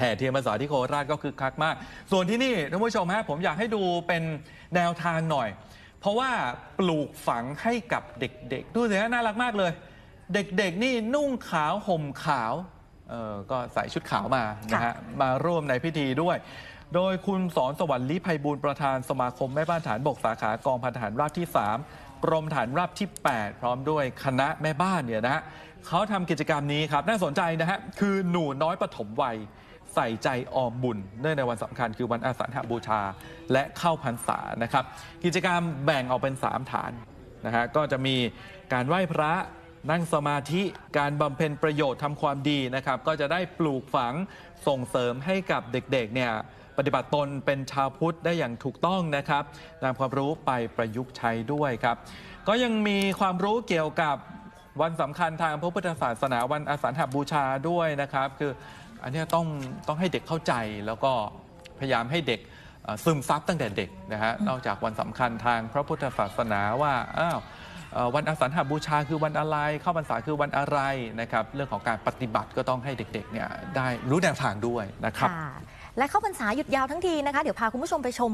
แห่เทียนพรรษาที่โคราชก็คือคักมาก ส่วนที่นี่ท่านผู้ชมฮะผมอยากให้ดูเป็นแนวทางหน่อย เพราะว่าปลูกฝังให้กับเด็กๆ ดูสิฮะน่ารักมากเลย เด็กๆนี่นุ่งขาวห่มขาวเออก็ใส่ชุดขาวมานะฮะมาร่วมในพิธีด้วย โดยคุณสอนสวรรค์ลิภัยบูลย์ประธานสมาคมแม่บ้านฐานบกสาขากองพันทหารราบที่ 3 กรมฐานราบที่ 8 พร้อมด้วยคณะแม่บ้านเนี่ยนะฮะเขาทำกิจกรรมนี้ครับ น่าสนใจนะฮะ คือหนูน้อยปฐมวัย ใส่ใจออมบุญ เนื่องในวันสำคัญคือวันอาสาฬหบูชา และเข้าพรรษานะครับ กิจกรรมแบ่งออกเป็น 3 ฐานนะฮะก็จะมีการไหว้พระนั่งสมาธิการบำเพ็ญประโยชน์ทำความดีนะครับ ก็จะได้ปลูกฝังส่งเสริมให้กับเด็กๆเนี่ย ปฏิบัติตนเป็นชาวพุทธได้อย่างถูกต้องนะครับนำความรู้ไปประยุกต์ใช้ด้วยครับ ก็ยังมีความรู้เกี่ยวกับวันสำคัญทางพระพุทธศาสนาวันอาสาฬหบูชาด้วยนะครับ คืออันนี้ต้องต้องให้เด็กเข้าใจแล้วก็พยายามให้เด็กซึมซับตั้งแต่เด็กนะฮะนอกจากวันสำคัญทางพระพุทธศาสนาว่าอ้าววันอาสาฬหบูชาคือวันอะไร เข้าพรรษาคือวันอะไรนะครับ เรื่องของการปฏิบัติก็ต้องให้เด็กๆเนี่ยได้รู้แนวทางด้วยนะครับ และเข้าพรรษาหยุดยาวทั้งทีนะคะ เดี๋ยวพาคุณผู้ชมไปชม